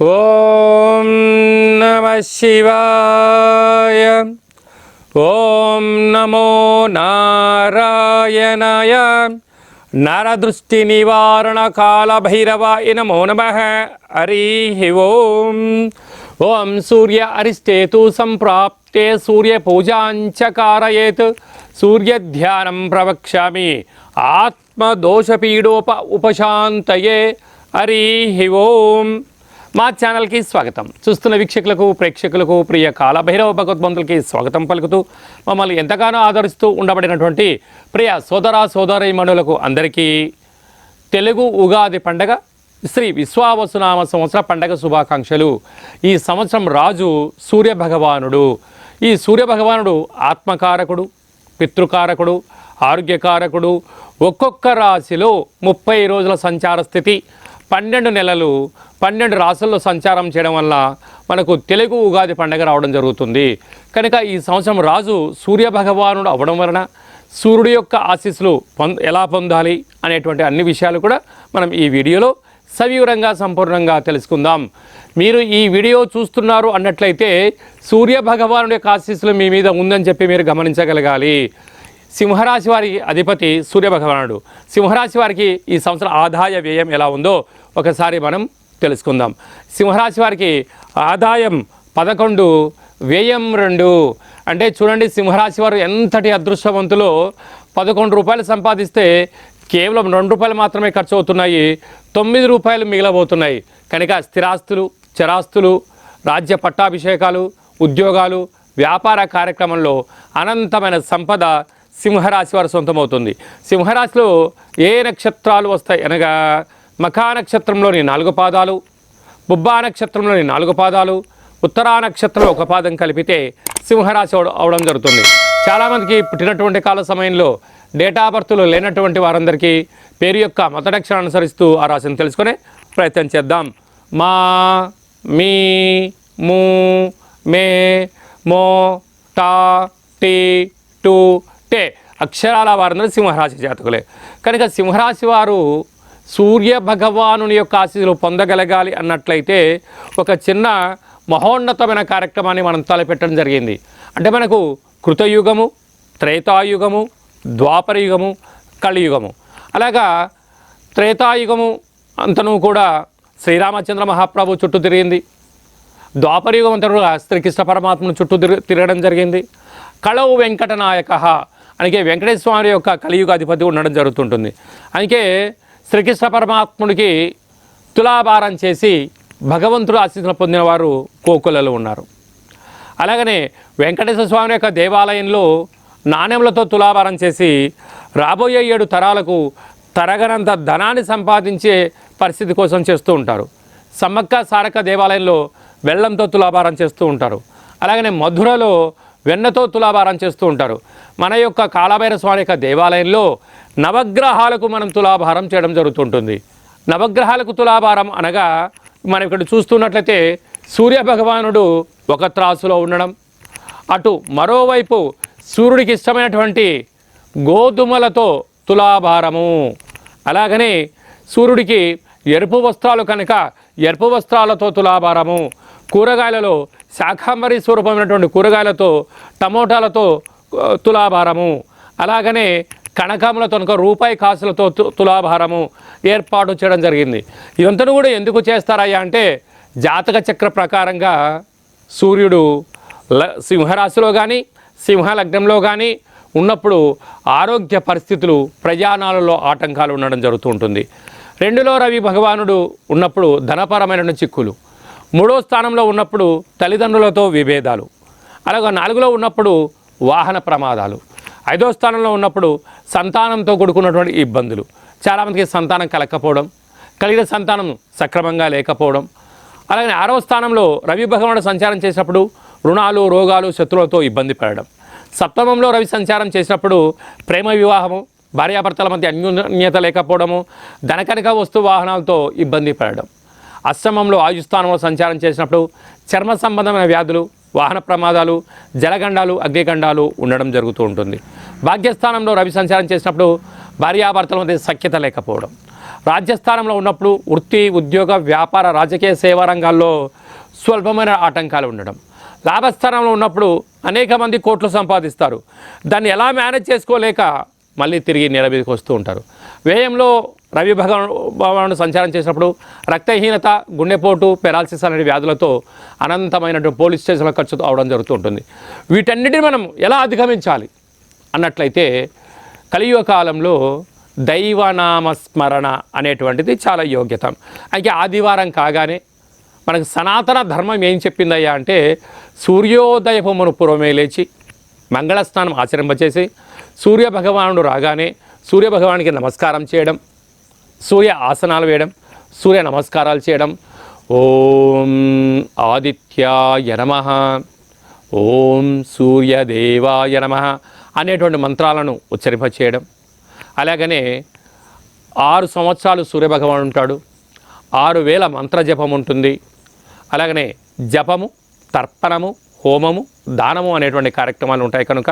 ఓం నమ శివాయ ఓం నమో నారాయణాయ నరదృష్టి నివారణ కాల భైరవాయ నమో నమ హరి ఓం ఓం సూర్య అరిష్టేతు సంప్రాప్తే సూర్య పూజాంచ కారయేత్ సూర్యధ్యానం ప్రవక్ష్యామి. ఆత్మదోషపీడోప ఉపశాంతయే. హరి ఓం. మా ఛానల్కి స్వాగతం. చూస్తున్న వీక్షకులకు ప్రేక్షకులకు ప్రియ కాలభైరవ భగవద్బంతులకి స్వాగతం పలుకుతూ మమ్మల్ని ఎంతగానో ఆదరిస్తూ ఉండబడినటువంటి ప్రియ సోదర సోదరీమణులకు అందరికీ తెలుగు ఉగాది పండగ శ్రీ విశ్వావసునామ సంవత్సర పండగ శుభాకాంక్షలు. ఈ సంవత్సరం రాజు సూర్య భగవానుడు ఈ సూర్య భగవానుడు ఆత్మకారకుడు పితృకారకుడు ఆరోగ్యకారకుడు. ఒక్కొక్క రాశిలో ముప్పై రోజుల సంచార స్థితి పన్నెండు నెలలు పన్నెండు రాసుల్లో సంచారం చేయడం వల్ల మనకు తెలుగు ఉగాది పండగ రావడం జరుగుతుంది. కనుక ఈ సంవత్సరం రాజు సూర్య భగవానుడు అవ్వడం వలన సూర్యుడి యొక్క ఆశీస్సులు పొంద ఎలా పొందాలి అనేటువంటి అన్ని విషయాలు కూడా మనం ఈ వీడియోలో సవివరంగా సంపూర్ణంగా తెలుసుకుందాం. మీరు ఈ వీడియో చూస్తున్నారు అన్నట్లయితే సూర్య భగవానుడి యొక్క ఆశీస్సులు మీ మీద ఉందని చెప్పి మీరు గమనించగలగాలి. సింహరాశి వారి అధిపతి సూర్య భగవానుడు. సింహరాశి వారికి ఈ సంవత్సరం ఆదాయ వ్యయం ఎలా ఉందో ఒకసారి మనం తెలుసుకుందాం. సింహరాశి వారికి ఆదాయం పదకొండు వ్యయం రెండు. అంటే చూడండి సింహరాశి వారు ఎంతటి అదృష్టవంతులో పదకొండు రూపాయలు సంపాదిస్తే కేవలం రెండు రూపాయలు మాత్రమే ఖర్చు అవుతున్నాయి. తొమ్మిది రూపాయలు మిగిలబోతున్నాయి. కనుక స్థిరాస్తులు చరాస్తులు రాజ్య పట్టాభిషేకాలు ఉద్యోగాలు వ్యాపార కార్యక్రమంలో అనంతమైన సంపద సింహరాశి వారి సొంతమవుతుంది. సింహరాశిలో ఏ నక్షత్రాలు వస్తాయి అనగా మఖా నక్షత్రంలోని నాలుగు పాదాలు బుబ్బా నక్షత్రంలోని నాలుగు పాదాలు ఉత్తరా నక్షత్రంలో ఒక పాదం కలిపితే సింహరాశి అవడం జరుగుతుంది. చాలామందికి పుట్టినటువంటి కాల సమయంలో డేటా బర్త్లు లేనటువంటి వారందరికీ పేరు యొక్క మొదటక్షరం అనుసరిస్తూ ఆ రాశిని తెలుసుకునే ప్రయత్నం చేద్దాం. మా మీ మూ మే మో టా టీ టూ టే అక్షరాల వారందరూ సింహరాశి జాతకులే. కనుక సింహరాశి వారు సూర్య భగవానుని యొక్క ఆశీస్సులు పొందగలగాలి అన్నట్లయితే ఒక చిన్న మహోన్నతమైన కార్యక్రమాన్ని మనం తలపెట్టడం జరిగింది. అంటే మనకు కృతయుగము త్రేతాయుగము ద్వాపరయుగము కలియుగము. అలాగా త్రేతాయుగము అంతను కూడా శ్రీరామచంద్ర మహాప్రభు చుట్టూ తిరిగింది. ద్వాపరయుగం అంతా కూడా శ్రీకృష్ణ పరమాత్మను చుట్టూ తిరగడం జరిగింది. కళవు వెంకటనాయక అందుకే వెంకటేశ్వర స్వామి యొక్క కలియుగ అధిపతి ఉండడం జరుగుతుంటుంది. అందుకే శ్రీకృష్ణ పరమాత్ముడికి తులాభారం చేసి భగవంతుడు ఆశీస్సులు పొందిన వారు కోకులలో ఉన్నారు. అలాగనే వెంకటేశ్వర స్వామి యొక్క దేవాలయంలో నాణ్యములతో తులాభారం చేసి రాబోయే ఏడు తరాలకు తరగనంత ధనాన్ని సంపాదించే పరిస్థితి కోసం చేస్తూ ఉంటారు. సమ్మక్క సారక దేవాలయంలో వెల్లంతో తులాభారం చేస్తూ ఉంటారు. అలాగనే మధురలో వెన్నతో తులాభారం చేస్తూ ఉంటారు. మన యొక్క కాలభైర స్వామి యొక్క దేవాలయంలో నవగ్రహాలకు మనం తులాభారం చేయడం జరుగుతుంటుంది. నవగ్రహాలకు తులాభారం అనగా మనం ఇక్కడ చూస్తున్నట్లయితే సూర్య భగవానుడు ఒక త్రాసులో ఉండడం అటు మరోవైపు సూర్యుడికి ఇష్టమైనటువంటి గోధుమలతో తులాభారము. అలాగనే సూర్యుడికి ఎరుపు వస్త్రాలు కనుక ఎరుపు వస్త్రాలతో తులాభారము. కూరగాయలలో శాఖాంబరి స్వరూపమైనటువంటి కూరగాయలతో టమోటాలతో తులాభారము. అలాగనే కనకములతో కనుక రూపాయి కాసులతో తు- తులాభారము ఏర్పాటు చేయడం జరిగింది. ఇదంతా కూడా ఎందుకు చేస్తారయ్యా అంటే జాతక చక్ర ప్రకారంగా సూర్యుడు ల సింహరాశిలో కానీ సింహ లగ్నంలో కానీ ఉన్నప్పుడు ఆరోగ్య పరిస్థితులు ప్రయాణాలలో ఆటంకాలు ఉండడం జరుగుతూ ఉంటుంది. రెండులో రవి భగవానుడు ఉన్నప్పుడు ధనపరమైన చిక్కులు. మూడో స్థానంలో ఉన్నప్పుడు తల్లిదండ్రులతో విభేదాలు. అలాగే నాలుగులో ఉన్నప్పుడు వాహన ప్రమాదాలు. ఐదో స్థానంలో ఉన్నప్పుడు సంతానంతో కూడుకున్నటువంటి ఇబ్బందులు. చాలామందికి సంతానం కలగకపోవడం కలిగిన సంతానం సక్రమంగా లేకపోవడం. అలాగే ఆరవ స్థానంలో రవి భగవానుడు సంచారం చేసినప్పుడు రుణాలు రోగాలు శత్రువులతో ఇబ్బంది పడడం. సప్తమంలో రవి సంచారం చేసినప్పుడు ప్రేమ వివాహము భార్యాభర్తల మధ్య అన్యోన్యత లేకపోవడము ధనకనక వస్తు వాహనాలతో ఇబ్బంది పడడం. అష్టమంలో ఆయుస్థానంలో సంచారం చేసినప్పుడు చర్మ సంబంధమైన వ్యాధులు వాహన ప్రమాదాలు జలగండాలు అగ్నిగండాలు ఉండడం జరుగుతూ ఉంటుంది. భాగ్యస్థానంలో రవి సంచారం చేసినప్పుడు భార్యాభర్తల మధ్య సఖ్యత లేకపోవడం. రాజ్యస్థానంలో ఉన్నప్పుడు వృత్తి ఉద్యోగ వ్యాపార రాజకీయ సేవా రంగాల్లో స్వల్పమైన ఆటంకాలు ఉండడం. లాభస్థానంలో ఉన్నప్పుడు అనేక మంది కోట్లు సంపాదిస్తారు. దాన్ని ఎలా మేనేజ్ చేసుకోలేక మళ్ళీ తిరిగి నేల మీదకి వస్తూ ఉంటారు. వ్యయంలో రవి భగవాను సంచారం చేసినప్పుడు రక్తహీనత గుండెపోటు పెరాలసిస్ అనే వ్యాధులతో అనంతమైనటువంటి పోలీస్ స్టేషన్ల ఖర్చు అవడం జరుగుతూ ఉంటుంది వీటన్నిటిని మనం ఎలా అధిగమించాలి? అన్నట్లయితే కలియుగ కాలంలో దైవనామ స్మరణ అనేటువంటిది చాలా యోగ్యత. అయితే ఆదివారం కాగానే మనకు సనాతన ధర్మం ఏం చెప్పిందయ్యా అంటే సూర్యోదయపు మన పూర్వమే లేచి మంగళ స్నానం ఆచరింపచేసి సూర్య భగవానుడు రాగానే సూర్య భగవానికి నమస్కారం చేయడం సూర్య ఆసనాలు వేయడం సూర్య నమస్కారాలు చేయడం. ఓం ఆదిత్యాయ నమ. ఓం సూర్యదేవాయ నమ అనేటువంటి మంత్రాలను ఉచ్చరింపచేయడం. అలాగనే ఆరు సంవత్సరాలు సూర్యభగవాన్ ఉంటాడు ఆరు వేల మంత్ర జపం ఉంటుంది అలాగనే జపము తర్పణము హోమము దానము అనేటువంటి కార్యక్రమాలు ఉంటాయి కనుక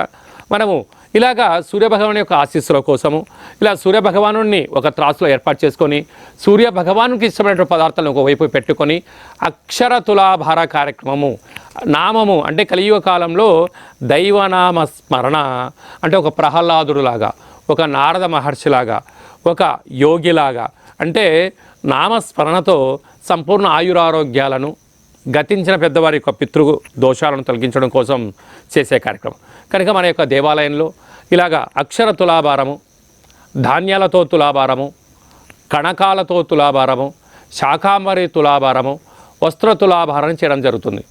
మనము ఇలాగా సూర్యభగవాన్ యొక్క ఆశీస్సుల కోసము ఇలా సూర్యభగవాను ఒక త్రాసులో ఏర్పాటు చేసుకొని సూర్యభగవానుకి ఇష్టమైనటువంటి పదార్థాలను ఒకవైపు పెట్టుకొని అక్షర తులాభార కార్యక్రమము నామము అంటే కలియుగ కాలంలో దైవనామ స్మరణ అంటే ఒక ప్రహ్లాదుడులాగా ఒక నారద మహర్షిలాగా ఒక యోగిలాగా అంటే నామస్మరణతో సంపూర్ణ ఆయురారోగ్యాలను గతించిన పెద్దవారి యొక్క పితృ దోషాలను తొలగించడం కోసం చేసే కార్యక్రమం. కనుక మన యొక్క దేవాలయంలో ఇలాగా అక్షర తులాభారము ధాన్యాలతో తులాభారము కణకాలతో తులాభారము శాకాంబరి తులాభారము వస్త్ర తులాభారం చేయడం జరుగుతుంది.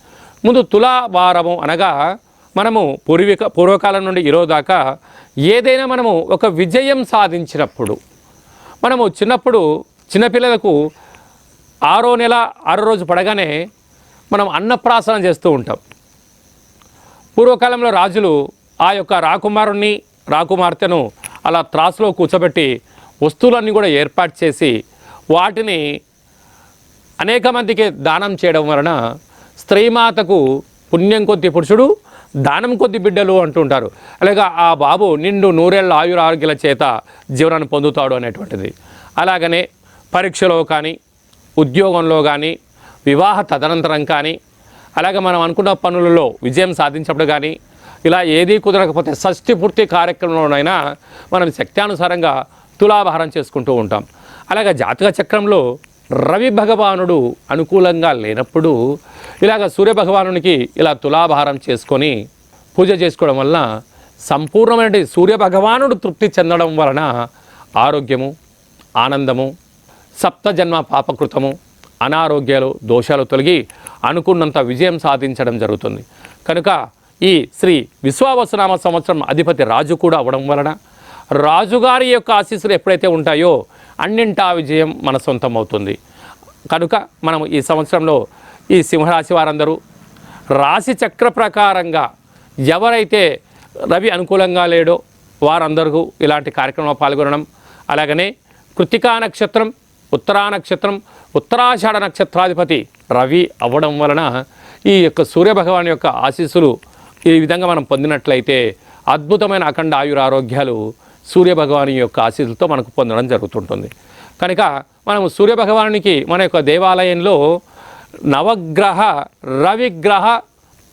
ముందు తులాభారము అనగా మనము పూర్వీక పూర్వకాలం నుండి ఈరోజు దాకా ఏదైనా మనము ఒక విజయం సాధించినప్పుడు మనము చిన్నప్పుడు చిన్నపిల్లలకు ఆరో నెల ఆరో రోజు పడగానే మనం అన్నప్రాసన చేస్తూ ఉంటాం. పూర్వకాలంలో రాజులు ఆ యొక్క రాకుమారుణ్ణి రాకుమార్తెను అలా త్రాసులో కూర్చోబెట్టి వస్తువులన్నీ కూడా ఏర్పాటు చేసి వాటిని అనేక మందికి దానం చేయడం వలన స్త్రీమాతకు పుణ్యం కొద్ది పురుషుడు దానం కొద్ది బిడ్డలు అంటుంటారు అలాగే ఆ బాబు నిండు నూరేళ్ళ ఆయురారోగ్యాల చేత జీవనాన్ని పొందుతాడు అనేటువంటిది. అలాగనే పరీక్షలో కానీ ఉద్యోగంలో కానీ వివాహ తదనంతరం కానీ అలాగే మనం అనుకున్న పనులలో విజయం సాధించినప్పుడు కానీ ఇలా ఏదీ కుదరకపోతే షష్ఠి పూర్తి కార్యక్రమంలోనైనా మనం శక్త్యానుసారంగా తులాభారం చేసుకుంటూ ఉంటాం. అలాగే జాతక చక్రంలో రవి భగవానుడు అనుకూలంగా లేనప్పుడు ఇలాగ సూర్య భగవానునికి ఇలా తులాభారం చేసుకొని పూజ చేసుకోవడం వలన సంపూర్ణమైన సూర్య భగవానుడు తృప్తి చెందడం వలన ఆరోగ్యము ఆనందము సప్తజన్మ పాపకృతము అనారోగ్యాలు దోషాలు తొలగి అనుకున్నంత విజయం సాధించడం జరుగుతుంది. కనుక ఈ శ్రీ విశ్వావసనామ సంవత్సరం అధిపతి రాజు కూడా అవ్వడం వలన రాజుగారి యొక్క ఆశీస్సులు ఎప్పుడైతే ఉంటాయో అన్నింటా విజయం మన సొంతం అవుతుంది కనుక మనం ఈ సంవత్సరంలో ఈ సింహరాశి వారందరూ రాశి చక్ర ప్రకారంగా ఎవరైతే రవి అనుకూలంగా లేడో వారందరూ ఇలాంటి కార్యక్రమంలో పాల్గొనడం అలాగనే కృతికా నక్షత్రం ఉత్తరా నక్షత్రం ఉత్తరాషాఢ నక్షత్రాధిపతి రవి అవ్వడం వలన ఈ యొక్క సూర్యభగవాన్ యొక్క ఆశీస్సులు ఈ విధంగా మనం పొందినట్లయితే అద్భుతమైన అఖండ ఆయురారోగ్యాలు సూర్యభగవాని యొక్క ఆశీస్సులతో మనకు పొందడం జరుగుతుంటుంది. కనుక మనము సూర్యభగవానికి మన యొక్క దేవాలయంలో నవగ్రహ రవిగ్రహ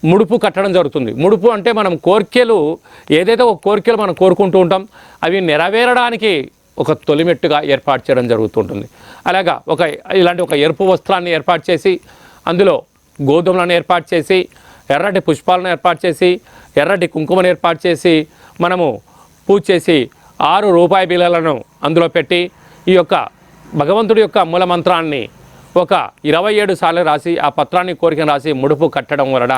ముడుపు కట్టడం జరుగుతుంది. ముడుపు అంటే మనం కోర్కెలు ఏదైతే ఒక కోరికలు మనం కోరుకుంటూ ఉంటాం అవి నెరవేరడానికి ఒక తొలిమెట్టుగా ఏర్పాటు చేయడం జరుగుతుంటుంది. అలాగా ఒక ఇలాంటి ఒక ఎరుపు వస్త్రాన్ని ఏర్పాటు చేసి అందులో గోధుమలను ఏర్పాటు చేసి ఎర్రటి పుష్పాలను ఏర్పాటు చేసి ఎర్రటి కుంకుమను ఏర్పాటు చేసి మనము పూజ చేసి ఆరు రూపాయి బిళ్ళలను అందులో పెట్టి ఈ యొక్క భగవంతుడి యొక్క మూల మంత్రాన్ని ఒక ఇరవై ఏడు సార్లు రాసి ఆ పత్రాన్ని కోరికను రాసి ముడుపు కట్టడం వలన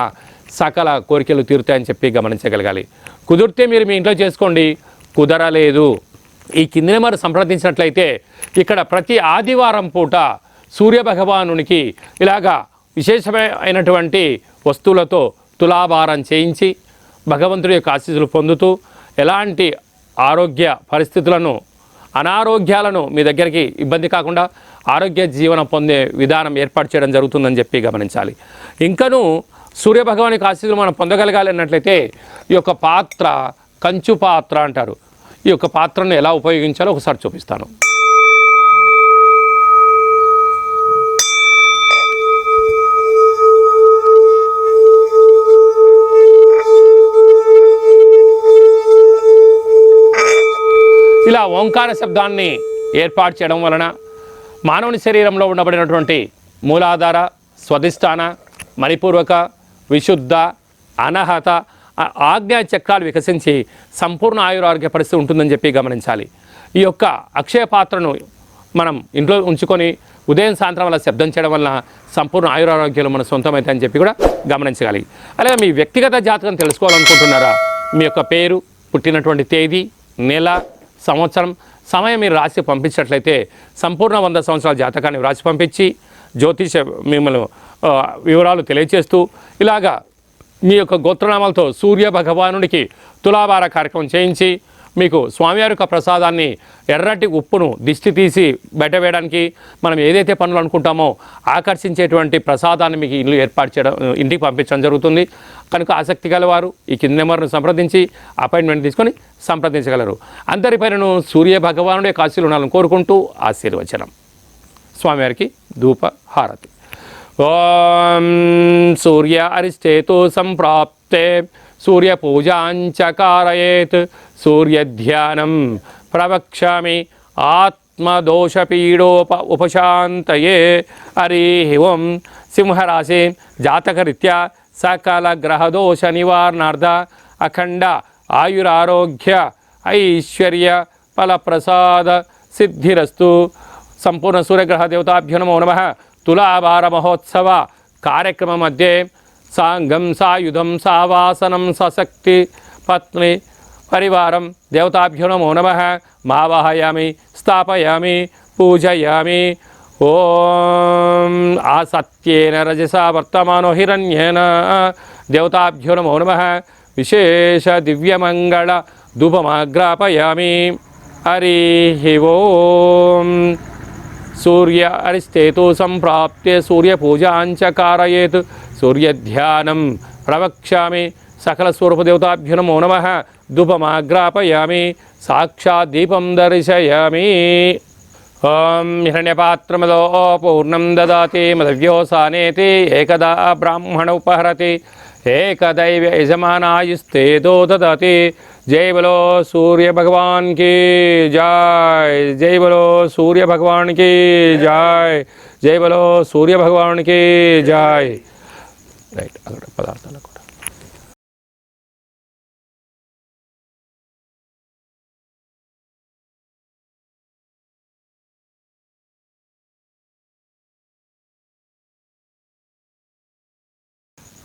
సకల కోరికలు తీరుతాయని చెప్పి గమనించగలగాలి. కుదిరితే మీరు మీ ఇంట్లో చేసుకోండి. కుదరలేదు. ఈ కిందిని మరి సంప్రదించినట్లయితే ఇక్కడ ప్రతి ఆదివారం పూట సూర్యభగవానునికి ఇలాగా విశేషమైనటువంటి వస్తువులతో తులాభారం చేయించి భగవంతుడి యొక్క ఆశీస్సులు పొందుతూ ఎలాంటి ఆరోగ్య పరిస్థితులను అనారోగ్యాలను మీ దగ్గరికి ఇబ్బంది కాకుండా ఆరోగ్య జీవనం పొందే విధానం ఏర్పాటు చేయడం జరుగుతుందని చెప్పి గమనించాలి. ఇంకను సూర్యభగవాని ఆశీస్సులు మనం పొందగలగాలి అన్నట్లయితే ఈ యొక్క పాత్ర కంచు పాత్ర అంటారు. ఈ యొక్క పాత్రను ఎలా ఉపయోగించాలో ఒకసారి చూపిస్తాను. ఇలా ఓంకార శబ్దాన్ని ఏర్పాటు చేయడం వలన మానవుని శరీరంలో ఉండబడినటువంటి మూలాధార స్వధిష్టాన మణిపూర్వక విశుద్ధ అనహత ఆజ్ఞా చక్రాలు వికసించి సంపూర్ణ ఆయురారోగ్య పరిస్థితి ఉంటుందని చెప్పి గమనించాలి. ఈ యొక్క అక్షయ పాత్రను మనం ఇంట్లో ఉంచుకొని ఉదయం సాయంత్రం వల్ల శబ్దం చేయడం వల్ల సంపూర్ణ ఆయురారోగ్యాలు మన సొంతమవుతాయని చెప్పి కూడా గమనించగలిగి అలాగే మీ వ్యక్తిగత జాతకం తెలుసుకోవాలనుకుంటున్నారా? మీ యొక్క పేరు పుట్టినటువంటి తేదీ నెల సంవత్సరం సమయం మీరు రాసి పంపించినట్లయితే సంపూర్ణ వంద సంవత్సరాల జాతకాన్ని రాసి పంపించి జ్యోతిష మిమ్మల్ని వివరాలు తెలియజేస్తూ ఇలాగా మీ యొక్క గోత్రనామాలతో సూర్య భగవానుడికి తులాభార కార్యక్రమం చేయించి మీకు స్వామివారి యొక్క ప్రసాదాన్ని ఎర్రటి ఉప్పును దిష్టి తీసి బయట వేయడానికి మనం ఏదైతే పనులు అనుకుంటామో ఆకర్షించేటువంటి ప్రసాదాన్ని మీకు ఇల్లు ఏర్పాటు చేయడం ఇంటికి పంపించడం జరుగుతుంది. కనుక ఆసక్తి గలవారు ఈ కింద నెంబర్ను సంప్రదించి అపాయింట్మెంట్ తీసుకొని సంప్రదించగలరు. అందరిపైనను సూర్య భగవానుడే కాశీలు ఉండాలని కోరుకుంటూ ఆశీర్వచనం. స్వామివారికి ధూప హారతి ఓం సూర్య అరిష్టేతు సంప్రాప్తే సూర్యపూజాంచ కారయేత్ సూర్యధ్యానం ప్రవక్ష్యామి ఆత్మదోషపీడోప ఉపశాంతయే హరి ఓం సింహరాశి జాతకరీత్యా సకల గ్రహదోష నివారణార్థ అఖండ ఆయురారోగ్య ఐశ్వర్య ఫలప్రసాద సిద్ధిరస్తు సంపూర్ణ సూర్యగ్రహ దేవతాభ్యో నమో నమ తులాభార మహోత్సవ కార్యక్రమ మధ్య సాంగం సాయుధం సావాసనం సశక్తి పత్ని పరివారం దేవతాభ్యో నమో నమ మావాహయామి స్థాపయామి పూజయామి ఓం ఆసత్యేన రజసా వర్తమానో హిరణ్యేన దేవతాభ్యో నమో నమ విశేష దివ్యమంగళ ధూపమాగ్రాపయామి హరి ఓం సూర్య అరిస్తేతో సంప్రాప్తే సూర్యపూజాంచ కారయేత్ సూర్యధ్యానం ప్రవక్ష్యామి సకల స్వరూపదేవతాభ్యు నమో నమ ధూపమాగ్రాపయామి సాక్షాత్ దీపం దర్శయామి ఓం హిరణ్యపాత్రమదో పూర్ణం దదాతి మదవ్యోసానేతి ఏకదా బ్రాహ్మణ ఉపహరతి ఏకదైవ యజమానాయుస్తేదో దదతి జై బలో సూర్య భగవాన్కి జాయ్. జై బలో సూర్య భగవాన్కి జాయ్. జై బలో సూర్య భగవాన్కి జాయ్. రైట్ అక్కడ పదార్థాలు కూడా.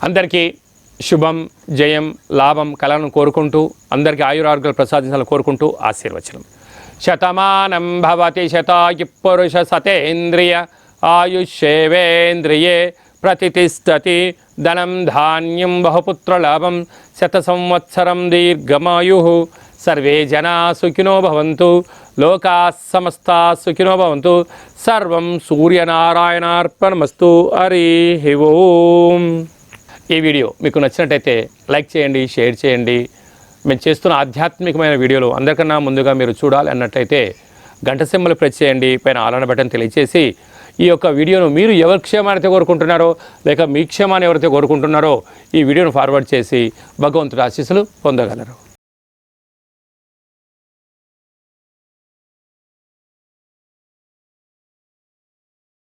అందరికీ శుభం జయం లాభం కళను కోరుకుంటూ అందరికీ ఆయురారోగ్యాలు ప్రసాదించాలని కోరుకుంటూ ఆశీర్వచనం. శతమానం భవతి శతాయు పురుష సతేంద్రియ ఆయుష్యేవేంద్రియే ప్రతిష్టతి ధనం ధాన్యం బహుపుత్రలాభం శత సంవత్సరం దీర్ఘమాయు. సర్వే జనా సుఖినో భవంతు లోకా సమస్తా సుఖినో భవంతు సర్వం సూర్యనారాయణార్పణమస్తు హరి ఓం. ఈ వీడియో మీకు నచ్చినట్టయితే లైక్ చేయండి షేర్ చేయండి. మేము చేస్తున్న ఆధ్యాత్మికమైన వీడియోలు అందరికన్నా ముందుగా మీరు చూడాలి అన్నట్లయితే గంట ప్రెస్ చేయండి పైన ఆలన బటన్ తెలియచేసి ఈ యొక్క వీడియోను మీరు ఎవరి క్షేమాన్ని కోరుకుంటున్నారో లేక మీ క్షేమాన్ని ఎవరైతే కోరుకుంటున్నారో ఈ వీడియోను ఫార్వర్డ్ చేసి భగవంతుడి ఆశీస్సులు పొందగలరు.